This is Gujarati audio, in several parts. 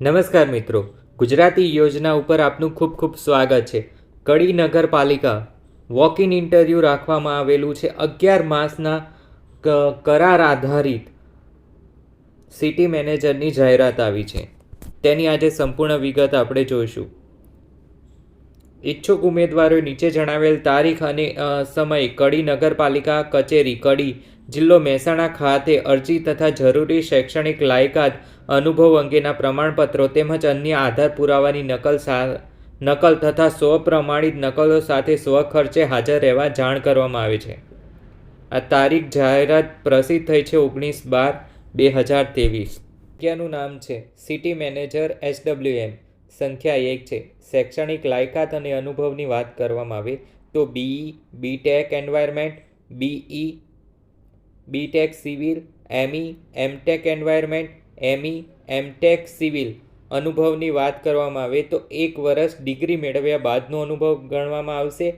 નમસ્કાર મિત્રો. ગુજરાતી યોજના ઉપર આપનું ખૂબ ખૂબ સ્વાગત છે. કડી નગરપાલિકા વોક ઇન ઇન્ટરવ્યૂ રાખવામાં આવેલું છે. અગિયાર માસના કરાર આધારિત સિટી મેનેજરની જાહેરાત આવી છે. તેની આજે સંપૂર્ણ વિગત આપણે જોઈશું. ઈચ્છુક ઉમેદવારોએ નીચે જણાવેલ તારીખ અને સમય કડી નગરપાલિકા કચેરી, કડી જિલ્લો મહેસાણા ખાતે અરજી તથા જરૂરી શૈક્ષણિક લાયકાત, અનુભવ અંગેના પ્રમાણપત્રો તેમજ અન્ય આધાર પુરાવાની નકલ સા, નકલ તથા સ્વપ્રમાણિત નકલો સાથે સ્વખર્ચે હાજર રહેવા જાણ કરવામાં આવે છે. આ તારીખ જાહેરાત પ્રસિદ્ધ થઈ છે ઓગણીસ બાર, બે હજાર ત્રેવીસ. જગ્યાનું નામ છે? સિટી મેનેજર એસડબ્લ્યુએમ સંખ્યા એક છે. શૈક્ષણિક લાયકાત અને અનુભવની વાત કરવામાં આવે તો BE BTech environment BE BTech civil ME MTech environment ME MTech civil અનુભવની વાત કરવામાં આવે તો એક વર્ષ ડિગ્રી મેળવ્યા બાદનો અનુભવ ગણવામાં આવશે.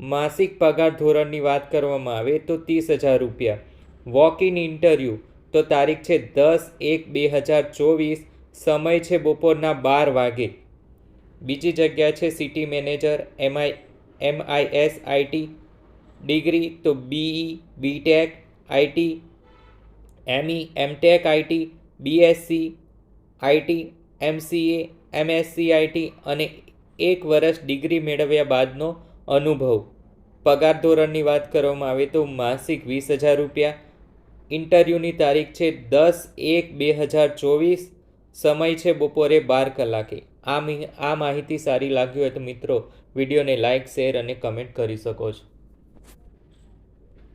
માસિક પગાર ધોરણની વાત કરવામાં આવે તો ત્રીસ હજાર રૂપિયા. વોક ઇન ઇન્ટરવ્યૂ તો તારીખ છે દસ એક બે હજાર ચોવીસ. સમય છે બપોરના બાર વાગે. બીજી જગ્યા છે city manager, MI MIS IT degree, તો BE, BTech, IT, ME, MTech, IT, BSc, IT, MCA, MSc, IT અને એક વર્ષ ડિગ્રી મેળવ્યા બાદનો અનુભવ. પગાર ધોરણની વાત કરવામાં આવે તો માસિક વીસ હજાર રૂપિયા. ઇન્ટરવ્યૂની તારીખ છે દસ એક બે હજાર ચોવીસ. સમય છે બપોરે બાર કલાકે. આ આ માહિતી સારી લાગી હોય તો મિત્રો, વિડીયોને લાઇક શેર અને કમેન્ટ કરી શકો છો.